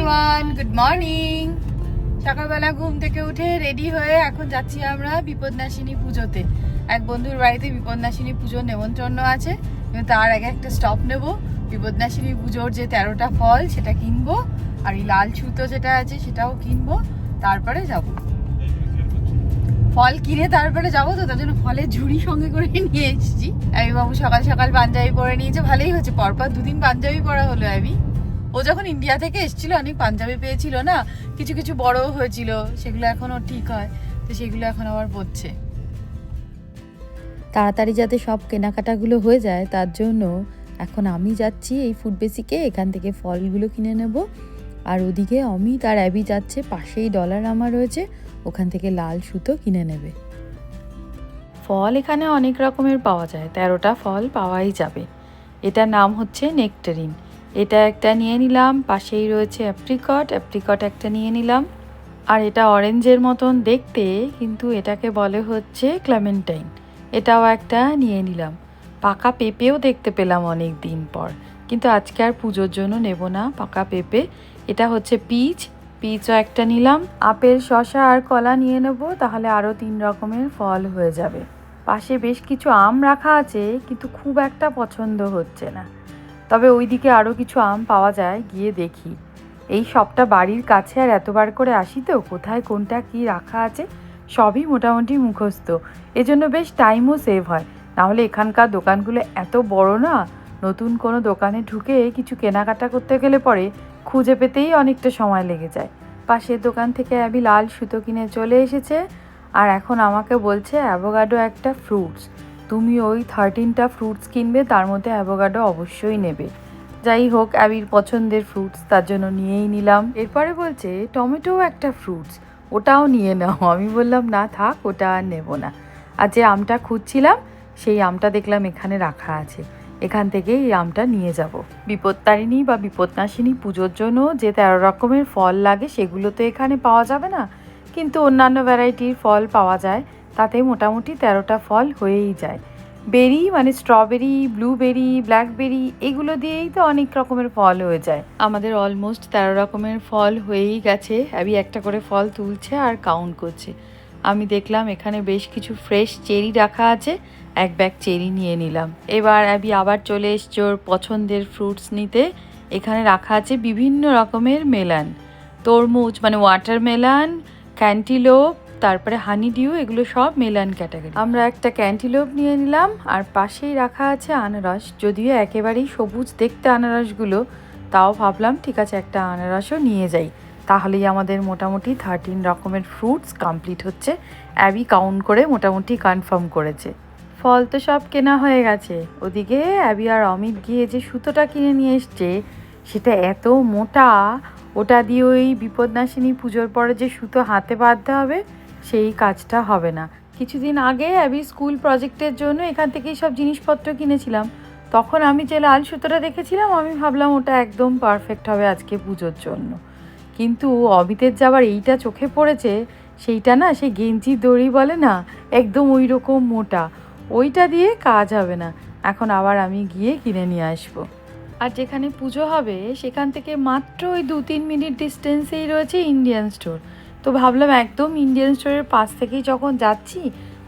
Everyone good morning সকালবেলা ঘুম থেকে উঠে রেডি হয়ে এখন যাচ্ছি আমরা বিপদনাশিনী পুজোতে। এক বন্ধুর বাড়িতে বিপদনাশিনী পুজোর নেমন্ত্রণ আছে তার আগে একটা স্টপ নেব। বিপদনাশিনী পুজোর যে তেরোটা ফল, সেটা কিনবো। আর এই লাল সুতো যেটা আছে, সেটাও কিনবো। তারপরে যাব। ফল কিনে তারপরে যাব তো, তার জন্য ফলের ঝুড়ি সঙ্গে করে নিয়ে এসেছি। অ্যাবি বাবু সকাল সকাল পাঞ্জাবি পরে নিয়েছে, ভালোই হয়েছে। পরপর দুদিন পাঞ্জাবি পরা হলো অ্যাবি ও যখন ইন্ডিয়া থেকে এসেছিল অনেক পাঞ্জাবি পেয়েছিল না? কিছু কিছু বড়ও হয়েছিল সেগুলো এখনও ঠিক হয় তো সেগুলো এখন আবার পড়ছে তাড়াতাড়ি যাতে সব কেনাকাটাগুলো হয়ে যায় তার জন্য এখন আমি যাচ্ছি এই ফুড বেসিকে এখান থেকে ফলগুলো কিনে নেব। আর ওদিকে অমিত আর অ্যাবি যাচ্ছে পাশেই ডলার আমার রয়েছে ওখান থেকে লাল সুতো কিনে নেবে। ফল এখানে অনেক রকমের পাওয়া যায় তেরোটা ফল পাওয়াই যাবে। এটার নাম হচ্ছে নেকটারিন এটা একটা নিয়ে নিলাম, পাশেই রয়েছে অ্যাপ্রিকট অ্যাপ্রিকট একটা নিয়ে নিলাম। আর এটা অরেঞ্জের মতন দেখতে, কিন্তু এটাকে বলে হচ্ছে ক্লেমেন্টাইন এটাও একটা নিয়ে নিলাম। পাকা পেঁপেও দেখতে পেলাম অনেক দিন পর। কিন্তু আজকে আর পুজোর জন্য নেব না পাকা পেঁপে। এটা হচ্ছে পিচ পিচও একটা নিলাম। আপেল শশা আর কলা নিয়ে নেব, তাহলে আরও তিন রকমের ফল হয়ে যাবে। পাশে বেশ কিছু আম রাখা আছে, কিন্তু খুব একটা পছন্দ হচ্ছে না। তবে ওইদিকে আরও কিছু আম পাওয়া যায়, গিয়ে দেখি। এই সবটা বাড়ির কাছে আর এতবার করে আসি তো, কোথায় কোনটা কি রাখা আছে, সবই মোটামুটি মুখস্থ। এজন্য বেশ টাইমও সেভ হয়। নাহলে এখানকার দোকানগুলো এত বড় না, নতুন কোনো দোকানে ঢুকে কিছু কেনাকাটা করতে গেলে পরে খুঁজে পেতেই অনেকটা সময় লেগে যায়। পাশের দোকান থেকে অ্যাবি লাল সুতো কিনে চলে এসেছে, আর এখন আমাকে বলছে অ্যাভোগাডো একটা ফ্রুটস তুমি ওই থার্টিনটা ফ্রুটস কিনবে, তার মধ্যে অ্যাভোগাডো অবশ্যই নেবে। যাই হোক অ্যাবির পছন্দের ফ্রুটস তার জন্য নিয়েই নিলাম। এরপরে বলছে টমেটো একটা ফ্রুটস ওটাও নিয়ে নাও। আমি বললাম, না থাক, ওটা আর নেব না। আর যে আমটা খুঁজছিলাম, সেই আমটা দেখলাম এখানে রাখা আছে। এখান থেকে এই আমটা নিয়ে যাব। বিপত্তারিণী বা বিপদনাশিনী পুজোর জন্য যে তেরো রকমের ফল লাগে, সেগুলো তো এখানে পাওয়া যাবে না। কিন্তু অন্যান্য ভ্যারাইটির ফল পাওয়া যায়। তাতে মোটামুটি তেরোটা ফল হয়েই যায়। বেরি মানে স্ট্রবেরি, ব্লুবেরি, ব্ল্যাকবেরি এগুলো দিয়েই তো অনেক রকমের ফল হয়ে যায়। আমাদের অলমোস্ট তেরো রকমের ফল হয়েই গেছে। অ্যাবি একটা করে ফল তুলছে আর কাউন্ট করছে। আমি দেখলাম এখানে বেশ কিছু ফ্রেশ চেরি রাখা আছে। এক ব্যাগ চেরি নিয়ে নিলাম। এবার অ্যাবি আবার চলে এসছে ওর পছন্দের ফ্রুটস নিতে। এখানে রাখা আছে বিভিন্ন রকমের মেলান। তরমুজ মানে ওয়াটারমেলান ক্যান্টিলোপ তারপরে হানি ডিউ এগুলো সব মেলান ক্যাটাগরি আমরা একটা ক্যান্টিলোপ নিয়ে নিলাম, আর পাশেই রাখা আছে আনারস। যদিও একেবারেই সবুজ দেখতে আনারসগুলো, তাও ভাবলাম ঠিক আছে, একটা আনারসও নিয়ে যাই। তাহলেই আমাদের মোটামুটি থার্টিন রকমের ফ্রুটস কমপ্লিট হচ্ছে। অ্যাবি কাউন্ট করে মোটামুটি কনফার্ম করেছে। ফল তো সব কেনা হয়ে গেছে। ওদিকে অ্যাবি আর অমিত গিয়ে যে সুতোটা কিনে নিয়ে এসছে, সেটা এত মোটা, ওটা দিয়ে ওই বিপদনাশিনী পুজোর পরে যে সুতো হাতে বাঁধতে হবে সেই কাজটা হবে না। কিছুদিন আগে আমি স্কুল প্রজেক্টের জন্য এখান থেকেই সব জিনিসপত্র কিনেছিলাম। তখন আমি যে লাল সুতোটা দেখেছিলাম, আমি ভাবলাম ওটা একদম পারফেক্ট হবে আজকে পুজোর জন্য। কিন্তু অমিতের যাবার এইটা চোখে পড়েছে, সেইটা না সেই গেঞ্জি দড়ি বলে না, একদম ওই রকম মোটা। ওইটা দিয়ে কাজ হবে না। এখন আবার আমি গিয়ে কিনে নিয়ে আসব। আর যেখানে পুজো হবে, সেখান থেকে মাত্র ওই দু তিন মিনিট ডিস্টেন্সেই রয়েছে ইন্ডিয়ান স্টোর তো ভাবলাম একদম ইন্ডিয়ান স্টোরের পাশ থেকেই যখন যাচ্ছি,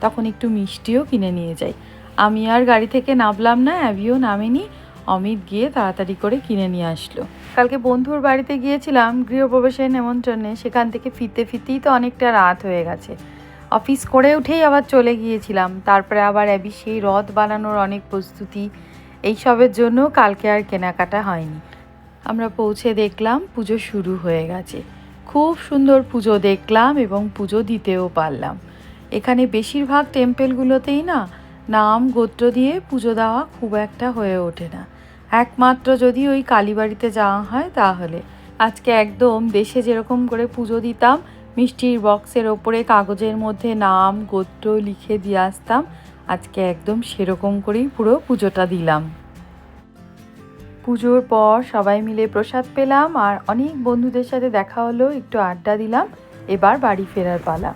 তখন একটু মিষ্টিও কিনে নিয়ে যাই। আমি আর গাড়ি থেকে নামলাম না অ্যাভিও নামেনি। অমিত গিয়ে তাড়াতাড়ি করে কিনে নিয়ে আসলো। কালকে বন্ধুর বাড়িতে গিয়েছিলাম, গৃহপ্রবেশের নেমন্ত্রণে। সেখান থেকে ফিরতে ফিরতেই তো অনেকটা রাত হয়ে গেছে। অফিস করে উঠেই আবার চলে গিয়েছিলাম। তারপরে আবার অ্যাবি সেই রথ বানানোর অনেক প্রস্তুতি। এইসবের জন্য কালকে আর কেনাকাটা হয়নি। আমরা পৌঁছে দেখলাম পুজো শুরু হয়ে গেছে। খুব সুন্দর পুজো দেখলাম এবং পুজো দিতেও পারলাম। এখানে বেশিরভাগ টেম্পেলগুলোতেই না নাম গোত্র দিয়ে পুজো দেওয়া খুব একটা হয়ে ওঠে না। একমাত্র যদি ওই কালীবাড়িতে যাওয়া হয় তাহলে। আজকে একদম দেশে যেরকম করে পুজো দিতাম, মিষ্টির বক্সের ওপরে কাগজের মধ্যে নাম, গোত্র লিখে দিয়ে আসতাম, আজকে একদম সেরকম করেই পুরো পুজোটা দিলাম। পুজোর পর সবাই মিলে প্রসাদ পেলাম আর অনেক বন্ধুদের সাথে দেখা হলো, একটু আড্ডা দিলাম। এবার বাড়ি ফেরার পালা।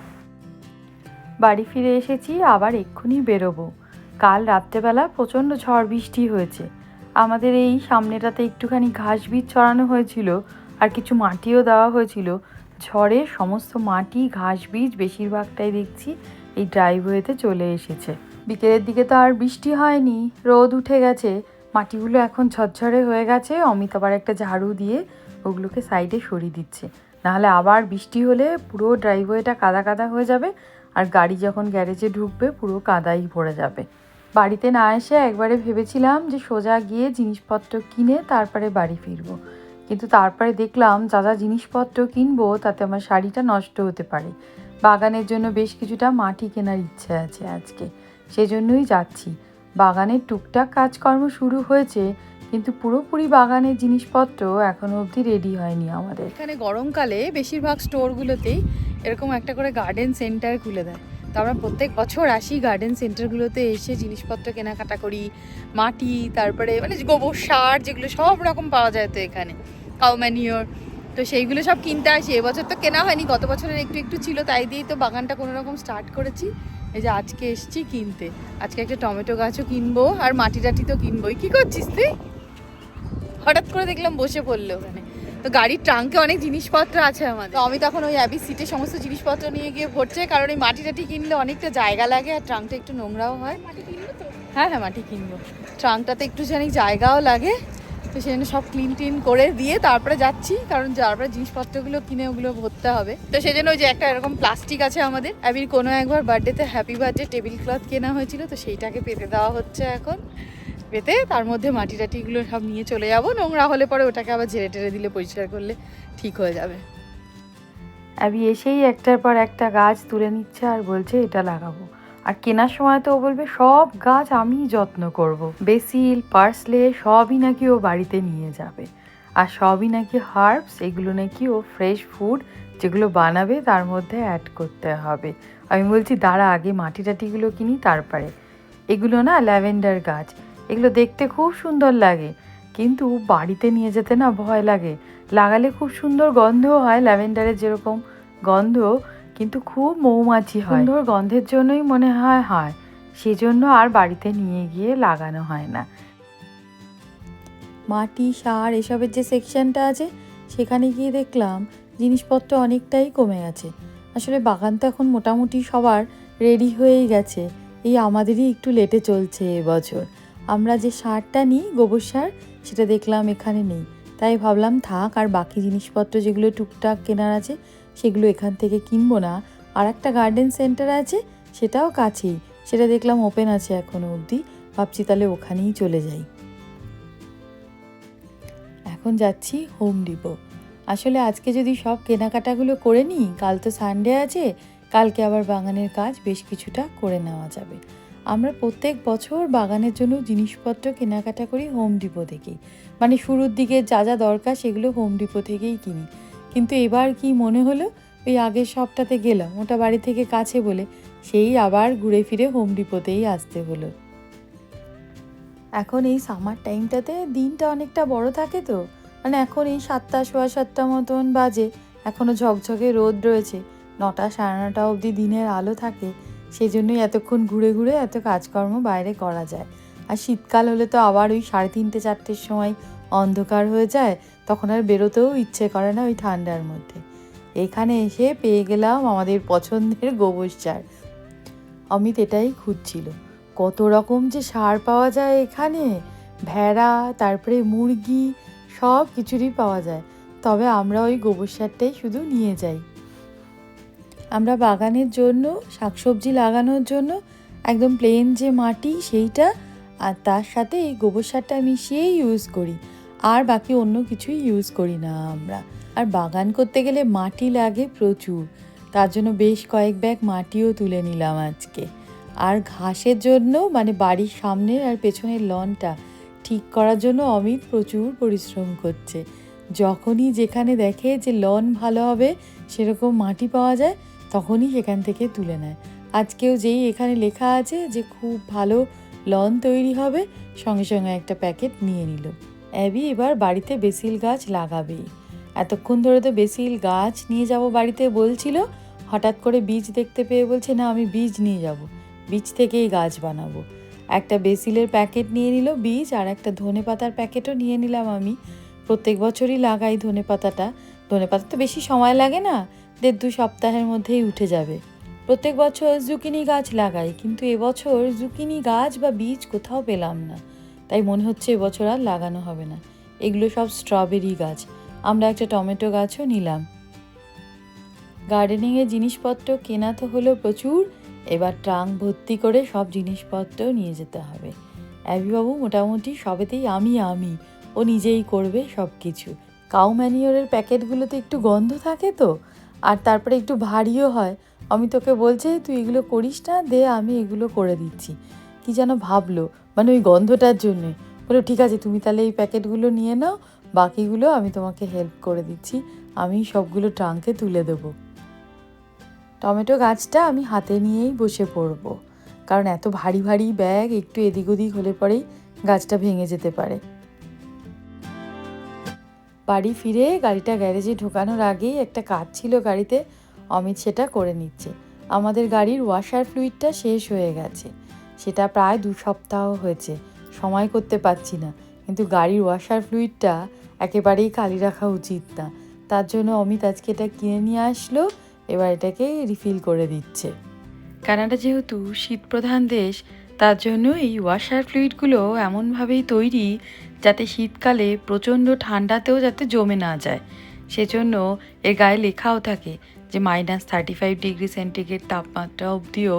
বাড়ি ফিরে এসেছি, আবার এক্ষুনি বেরোবো। কাল রাত্রেবেলা প্রচণ্ড ঝড় বৃষ্টি হয়েছে। আমাদের এই সামনেটাতে একটুখানি ঘাস বীজ ছড়ানো হয়েছিল আর কিছু মাটিও দেওয়া হয়েছিল। ঝড়ে সমস্ত মাটি ঘাস বীজ বেশিরভাগটাই দেখছি এই ড্রাইভওয়েতে চলে এসেছে। বিকেলের দিকে তো আর বৃষ্টি হয়নি, রোদ উঠে গেছে। মাটিগুলো এখন ঝরঝরে হয়ে গেছে। অমিত আবার একটা ঝাড়ু দিয়ে ওগুলোকে সাইডে সরিয়ে দিচ্ছে। নাহলে আবার বৃষ্টি হলে পুরো ড্রাইভওয়েটা কাদা কাদা হয়ে যাবে আর গাড়ি যখন গ্যারেজে ঢুকবে পুরো কাদাই ভরে যাবে। বাড়িতে না এসে একবারে ভেবেছিলাম যে সোজা গিয়ে জিনিসপত্র কিনে তারপরে বাড়ি ফিরবো। কিন্তু তারপরে দেখলাম যা যা জিনিসপত্র কিনবো তাতে আমার শাড়িটা নষ্ট হতে পারে। বাগানের জন্য বেশ কিছুটা মাটি কেনার ইচ্ছে আছে আজকে। সেজন্যই যাচ্ছি। বাগানের টুকটাক কাজকর্ম শুরু হয়েছে, কিন্তু পুরোপুরি বাগানের জিনিসপত্র এখনও অবধি রেডি হয়নি আমাদের। এখানে গরমকালে বেশিরভাগ স্টোরগুলোতেই এরকম একটা করে গার্ডেন সেন্টার খুলে দেয়। তো আমরা প্রত্যেক বছর আসি গার্ডেন সেন্টারগুলোতে এসে জিনিসপত্র কেনাকাটা করি, মাটি, তারপরে মানে গোবর সার যেগুলো সব রকম পাওয়া যায় তো এখানে। কাউ ম্যানিওর তো সেইগুলো সব কিনতে আসি। এবছর তো কেনা হয়নি, গত বছরের একটু একটু ছিল, তাই দিয়েই তো বাগানটা কোনো রকম স্টার্ট করেছি। এই যে আজকে এসছি কিনতে। আজকে একটা টমেটো গাছও কিনবো, আর মাটি টাটি তো কিনবোই। কি করছিস তুই? হঠাৎ করে দেখলাম বসে পড়ল ওখানে। তো গাড়ির ট্রাঙ্কে অনেক জিনিসপত্র আছে আমাদের। তো আমি তখন ওই অ্যাবি সিটে সমস্ত জিনিসপত্র নিয়ে গিয়ে ভরছে কারণ এই মাটি টাটি কিনলে অনেকটা জায়গা লাগে, আর ট্রাঙ্কটা একটু নোংরাও হয়। হ্যাঁ হ্যাঁ মাটি কিনবো। ট্রাঙ্কটাতে একটুখানি জায়গাও লাগে তো সেজন্য সব ক্লিন টিন করে দিয়ে তারপরে যাচ্ছি, কারণ তারপরে জিনিসপত্রগুলো কিনে ওগুলো ভরতে হবে। তো সেজন্য ওই যে একটা এরকম প্লাস্টিক আছে আমাদের। অ্যাবির কোনো একবার বার্থডেতে হ্যাপি বার্থডে টেবিল ক্লথ কেনা হয়েছিল, তো সেইটাকে পেতে দেওয়া হচ্ছে এখন। পেতে তার মধ্যে মাটি টাটিগুলো সব নিয়ে চলে যাব, নোংরা হলে পরে ওটাকে আবার ঝেড়ে টেরে দিলে পরিষ্কার করলে ঠিক হয়ে যাবে। অ্যাবি এসেই একটার পর একটা গাছ তুলে নিচ্ছে আর বলছে এটা লাগাবো। আর কেনার সময় তো ও বলবে, সব গাছ আমি যত্ন করব। বেসিল, পার্সলে সবই নাকি ও বাড়িতে নিয়ে যাবে। আর সবই নাকি হার্বস, এগুলো নাকি ও ফ্রেশ ফুড যেগুলো বানাবে তার মধ্যে অ্যাড করতে হবে। আমি বলছি, দাঁড়া, আগে মাটি টাটিগুলো কিনি তারপরে। এগুলো না ল্যাভেন্ডার গাছ, এগুলো দেখতে খুব সুন্দর লাগে, কিন্তু বাড়িতে নিয়ে যেতে না ভয় লাগে। লাগালে খুব সুন্দর গন্ধও হয়, ল্যাভেন্ডারের যেরকম গন্ধ কিন্তু খুব মৌমাছি হয়। সুন্দর গন্ধের জন্যই মনে হয় হয়। সেজন্য আর বাড়িতে নিয়ে গিয়ে লাগানো হয় না। মাটি সার এসবের যে সেকশনটা আছে সেখানে গিয়ে দেখলাম জিনিসপত্র অনেকটাই কমে গেছে আসলে বাগান তো এখন মোটামুটি সবার রেডি হয়েই গেছে। এই আমাদেরই একটু লেটে চলছে এবছর আমরা যে সারটা নিই গোবর সার সেটা দেখলাম এখানে নেই। তাই ভাবলাম থাক আর বাকি জিনিসপত্র যেগুলো টুকটাক কেনার আছে সেগুলো এখান থেকে কিনবো না। আর একটা গার্ডেন সেন্টার আছে, সেটাও কাছেই। সেটা দেখলাম ওপেন আছে এখনও অবধি। ভাবছি তাহলে ওখানেই চলে যাই। এখন যাচ্ছি হোম ডিপো আসলে আজকে যদি সব কেনাকাটাগুলো করে নিই, কাল তো সানডে আছে, কালকে আবার বাগানের কাজ বেশ কিছুটা করে নেওয়া যাবে। আমরা প্রত্যেক বছর বাগানের জন্য জিনিসপত্র কেনাকাটা করি হোম ডিপো থেকেই। মানে শুরুর দিকে যা যা দরকার সেগুলো হোম ডিপো থেকেই কিনি। কিন্তু এবার কি মনে হলো? ওই আগের সপ্তাহে গেলাম, ওটা বাড়ি থেকে কাছে বলে। সেই আবার ঘুরে ফিরে হোম ডিপোতেই আসতে হলো। এখন এই সামার টাইমটাতে দিনটা অনেকটা বড় থাকে তো? মানে এখন এই সাতটা, সোয়া সাতটা মতন বাজে। এখনও ঝকঝকে রোদ রয়েছে। নটা, সাড়ে নটা অবধি দিনের আলো থাকে। সেই জন্যই এতক্ষণ ঘুরে ঘুরে এত কাজকর্ম বাইরে করা যায়। আর শীতকাল হলে তো আবার ওই সাড়ে তিনটে, চারটের সময় অন্ধকার হয়ে যায়। তখন আর বেরোতেও ইচ্ছে করে না ওই ঠান্ডার মধ্যে। এখানে এসে পেয়ে গেলাম আমাদের পছন্দের গোবর সার। অমিত এটাই খুঁজছিল। কত রকম যে সার পাওয়া যায় এখানে। ভেড়া, তারপরে মুরগি, সব কিছুরই পাওয়া যায়। তবে আমরা ওই গোবর সারটাই শুধু নিয়ে যাই। আমরা বাগানের জন্য, শাকসবজি লাগানোর জন্য, একদম প্লেন যে মাটি সেইটা আর তার সাথে এই গোবর সারটা মিশিয়েই ইউজ করি। আর বাকি অন্য কিছুই ইউজ করি না আমরা। আর বাগান করতে গেলে মাটি লাগে প্রচুর। তার জন্য বেশ কয়েক ব্যাগ মাটিও তুলে নিলাম আজকে। আর ঘাসের জন্য মানে বাড়ির সামনের আর পেছনের লনটা ঠিক করার জন্য অমিত প্রচুর পরিশ্রম করছে। যখনই যেখানে দেখে যে লন ভালো হবে, সেরকম মাটি পাওয়া যায়, তখনই সেখান থেকে তুলে নেয়। আজকেও যেই এখানে লেখা আছে যে খুব ভালো লন তৈরি হবে, সঙ্গে সঙ্গে একটা প্যাকেট নিয়ে নিল। অ্যাবি এবার বাড়িতে বেসিল গাছ লাগাবে। এতক্ষণ ধরে তো বেসিল গাছ নিয়ে যাব বাড়িতে বলছিল, হঠাৎ করে বীজ দেখতে পেয়ে বলছে, না, আমি বীজ নিয়ে যাব, বীজ থেকেই গাছ বানাবো। একটা বেসিলের প্যাকেট নিয়ে নিল বীজ, আর একটা ধনে পাতার প্যাকেটও নিয়ে নিলাম আমি। প্রত্যেক বছরই লাগাই ধনে পাতাটা। ধনে পাতা তো বেশি সময় লাগে না, দেড় দু সপ্তাহের মধ্যেই উঠে যাবে। প্রত্যেক বছর জুকিনি গাছ লাগাই, কিন্তু এবছর জুকিনি গাছ বা বীজ কোথাও পেলাম না। তাই মনে হচ্ছে এবছর আর লাগানো হবে না। এগুলো সব স্ট্রবেরি গাছ। আমরা একটা টমেটো গাছও নিলাম। গার্ডেনিংয়ের জিনিসপত্র কেনা তো হলো প্রচুর। এবার ট্রাং ভর্তি করে সব জিনিসপত্র নিয়ে যেতে হবে। অ্যাবিবাবু মোটামুটি সবেতেই আমি আমি। ও নিজেই করবে সব কিছু কাউ ম্যানিওরের প্যাকেটগুলোতে একটু গন্ধ থাকে তো? আর তারপরে একটু ভারীও হয়। আমি তোকে বলছে, তুই এগুলো করিস না, দে, আমি এগুলো করে দিচ্ছি। কি যেন ভাবলো? মানে ওই গন্ধটার জন্যে। বলো, ঠিক আছে, তুমি তাহলে এই প্যাকেটগুলো নিয়ে নাও। বাকিগুলো আমি তোমাকে হেল্প করে দিচ্ছি। আমি সবগুলো ট্রাঙ্কে তুলে দেবো। টমেটো গাছটা আমি হাতে নিয়েই বসে পড়ব। কারণ এত ভারী ভারী ব্যাগ একটু এদিক ওদিক হলে পরেই গাছটা ভেঙে যেতে পারে। বাড়ি ফিরে গাড়িটা গ্যারেজে ঢোকানোর আগেই একটা কাজ ছিল গাড়িতে। অমিত সেটা করে নিচ্ছে। আমাদের গাড়ির ওয়াশার ফ্লুইডটা শেষ হয়ে গেছে। সেটা প্রায় দু সপ্তাহ হয়েছে। সময় করতে পারছি না। কিন্তু গাড়ির ওয়াশার ফ্লুইডটা একেবারেই খালি রাখা উচিত না। তার জন্য অমিত আজকে এটা কিনে নিয়ে আসলো, এবার এটাকে রিফিল করে দিচ্ছে। কানাডা যেহেতু শীতপ্রধান দেশ, তার জন্য এই ওয়াশার ফ্লুইডগুলো এমনভাবেই তৈরি যাতে শীতকালে প্রচণ্ড ঠান্ডাতেও যাতে জমে না যায়। সেজন্য এর গায়ে লেখাও থাকে। যে minus thirty five degree centigrade তাপমাত্রা অবধিও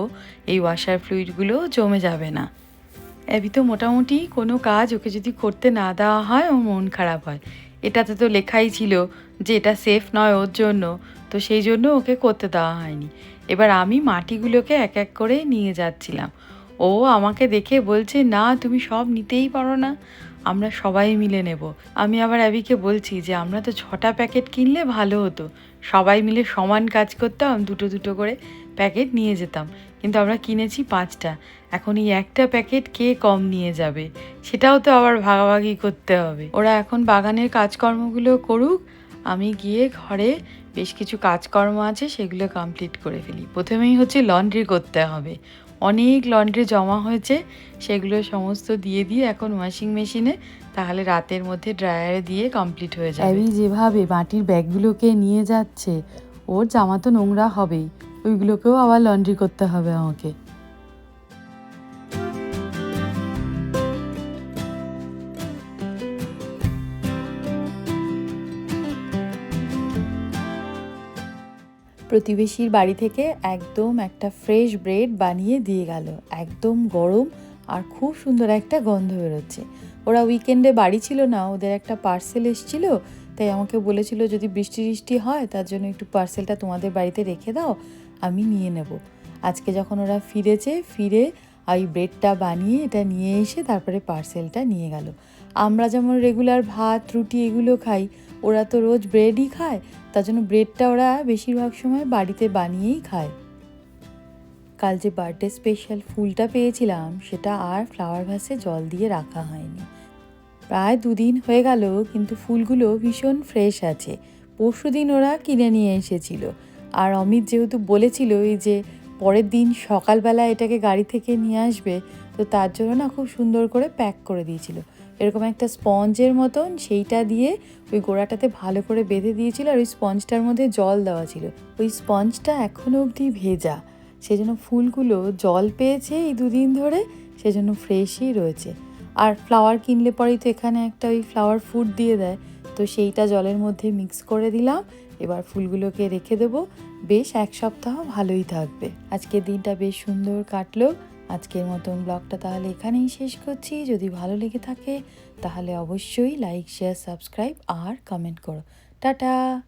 এই ওয়াশার ফ্লুইডগুলো জমে যাবে না। অ্যাবি তো মোটামুটি কোনো কাজ ওকে যদি করতে না দেওয়া হয়, ও মন খারাপ হয়। এটাতে তো লেখাই ছিল যে এটা সেফ নয় ওর জন্য, তো সেই জন্য ওকে করতে দেওয়া হয়নি। এবার আমি মাটিগুলোকে এক এক করে নিয়ে যাচ্ছিলাম। ও আমাকে দেখে বলছে, না, তুমি সব নিতেই পারো না। আমরা সবাই মিলে নেব। আমি আবার অ্যাবিকে বলছি যে, আমরা তো ছটা প্যাকেট কিনলে ভালো হতো। সবাই মিলে সমান কাজ করতাম, দুটো দুটো করে প্যাকেট নিয়ে যেতাম। কিন্তু আমরা কিনেছি পাঁচটা। এখন এই একটা প্যাকেট কে কম নিয়ে যাবে? সেটাও তো আবার ভাগাভাগি করতে হবে। ওরা এখন বাগানের কাজকর্মগুলো করুক। আমি গিয়ে ঘরে বেশ কিছু কাজকর্ম আছে, সেগুলো কমপ্লিট করে ফেলি। প্রথমেই হচ্ছে লন্ড্রি করতে হবে। অনেক লন্ড্রি জমা হয়েছে, সেগুলো সমস্ত দিয়ে দিয়ে এখন ওয়াশিং মেশিনে তাহলে রাতের মধ্যে ড্রায়ারে দিয়ে কমপ্লিট হয়ে যাবে। অ্যাবি যেভাবে মাটির ব্যাগগুলোকে নিয়ে যাচ্ছে, ওর জামা তো নোংরা হবেই, ওইগুলোকেও আবার লন্ড্রি করতে হবে আমাকে। প্রতিবেশীর বাড়ি থেকে একদম একটা ফ্রেশ ব্রেড বানিয়ে দিয়ে গেল। একদম গরম আর খুব সুন্দর একটা গন্ধ বেরোচ্ছে। ওরা উইকেন্ডে বাড়ি ছিল না, ওদের একটা পার্সেল এসেছিল, তাই আমাকে বলেছিল যদি বৃষ্টি বৃষ্টি হয়, তার জন্য একটু পার্সেলটা তোমাদের বাড়িতে রেখে দাও, আমি নিয়ে নেব। আজকে যখন ওরা ফিরেছে, ফিরে ওই ব্রেডটা বানিয়ে এটা নিয়ে এসে তারপরে পার্সেলটা নিয়ে গেল। আমরা যেমন রেগুলার ভাত, রুটি এগুলো খাই ওরা তো রোজ ব্রেডই খায়, তার জন্য ব্রেডটা ওরা বেশিরভাগ সময় বাড়িতে বানিয়েই খায়। কাল যে বার্থডে স্পেশাল ফুলটা পেয়েছিলাম, সেটা আর ফ্লাওয়ার ভাসে জল দিয়ে রাখা হয়নি। প্রায় দুদিন হয়ে গেল, কিন্তু ফুলগুলো ভীষণ ফ্রেশ আছে। পরশু দিন ওরা কিনে নিয়ে এসেছিল। আর অমিত যেহেতু বলেছিল এই যে পরের দিন সকালবেলা এটাকে গাড়ি থেকে নিয়ে আসবে, তো তার জন্য না খুব সুন্দর করে প্যাক করে দিয়েছিল। এরকম একটা স্পঞ্জের মতন সেইটা দিয়ে ওই গোড়াটাতে ভালো করে বেঁধে দিয়েছিল আর ওই স্পঞ্জটার মধ্যে জল দেওয়া ছিল। ওই স্পঞ্জটা এখনও অবধি ভেজা। সেজন্য ফুলগুলো জল পেয়েছে এই দুদিন ধরে, সেজন্য ফ্রেশই রয়েছে। আর ফ্লাওয়ার কিনলে পরেই তো এখানে একটা ওই ফ্লাওয়ার ফুড দিয়ে দেয়। তো সেইটা জলের মধ্যে মিক্স করে দিলাম। এবার ফুলগুলোকে রেখে দেবো। বেশ এক সপ্তাহ ভালোই থাকবে। আজকের দিনটা বেশ সুন্দর কাটলো। আজকের মতন ব্লগটা তাহলে এখানেই শেষ করছি। যদি ভালো লেগে থাকে, তাহলে অবশ্যই লাইক শেয়ার সাবস্ক্রাইব আর কমেন্ট করো। টাটা!